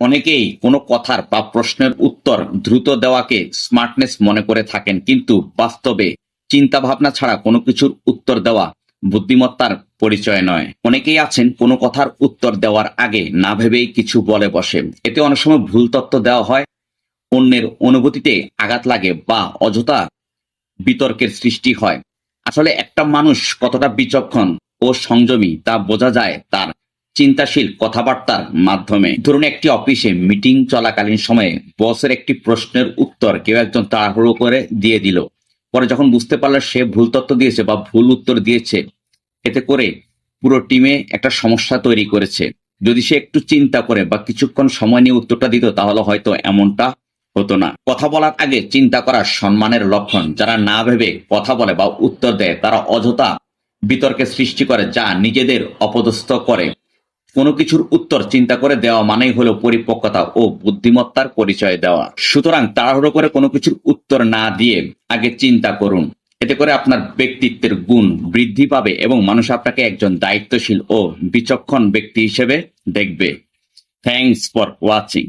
অনেকেই কোনো কথার বা প্রশ্নের উত্তর দ্রুত দেওয়াকে স্মার্টনেস মনে করে থাকেন, কিন্তু বাস্তবে চিন্তা ভাবনা ছাড়া কোনো কিছুর উত্তর দেওয়া বুদ্ধিমত্তার পরিচয় নয়। অনেকেই আছেন কোনো কথার উত্তর দেওয়ার আগে না ভেবেই কিছু বলে বসে। এতে অনেক সময় ভুল তত্ত্ব দেওয়া হয়, অন্যের অনুভূতিতে আঘাত লাগে বা অযথা বিতর্কের সৃষ্টি হয়। আসলে একটা মানুষ কতটা বিচক্ষণ ও সংযমী তা বোঝা যায় তার চিন্তাশীল কথাবার্তার মাধ্যমে। ধরুন, একটি অফিসে মিটিং চলাকালীন সময়ে বসের একটি প্রশ্নের উত্তর কেউ একজন তাড়াহুড়ো করে দিয়ে দিল। পরে যখন বুঝতে পারল সে ভুল তথ্য দিয়েছে বা ভুল উত্তর দিয়েছে, এতে করে পুরো টিমে একটা সমস্যা তৈরি করেছে। যদি সে একটু চিন্তা করে বা কিছুক্ষণ সময় নিয়ে উত্তরটা দিত, তাহলে হয়তো এমনটা হতো না। কথা বলার আগে চিন্তা করা সম্মানের লক্ষণ। যারা না ভেবে কথা বলে বা উত্তর দেয়, তারা অযথা বিতর্কের সৃষ্টি করে, যা নিজেদের অপদস্থ করে। কোনো কিছুর উত্তর চিন্তা করে দেওয়া মানেই হলো পরিপক্কতা ও বুদ্ধিমত্তার পরিচয় দেওয়া। সুতরাং তাড়াহুড়ো করে কোনো কিছুর উত্তর না দিয়ে আগে চিন্তা করুন। এতে করে আপনার ব্যক্তিত্বের গুণ বৃদ্ধি পাবে এবং মানুষ আপনাকে একজন দায়িত্বশীল ও বিচক্ষণ ব্যক্তি হিসেবে দেখবে। Thanks for watching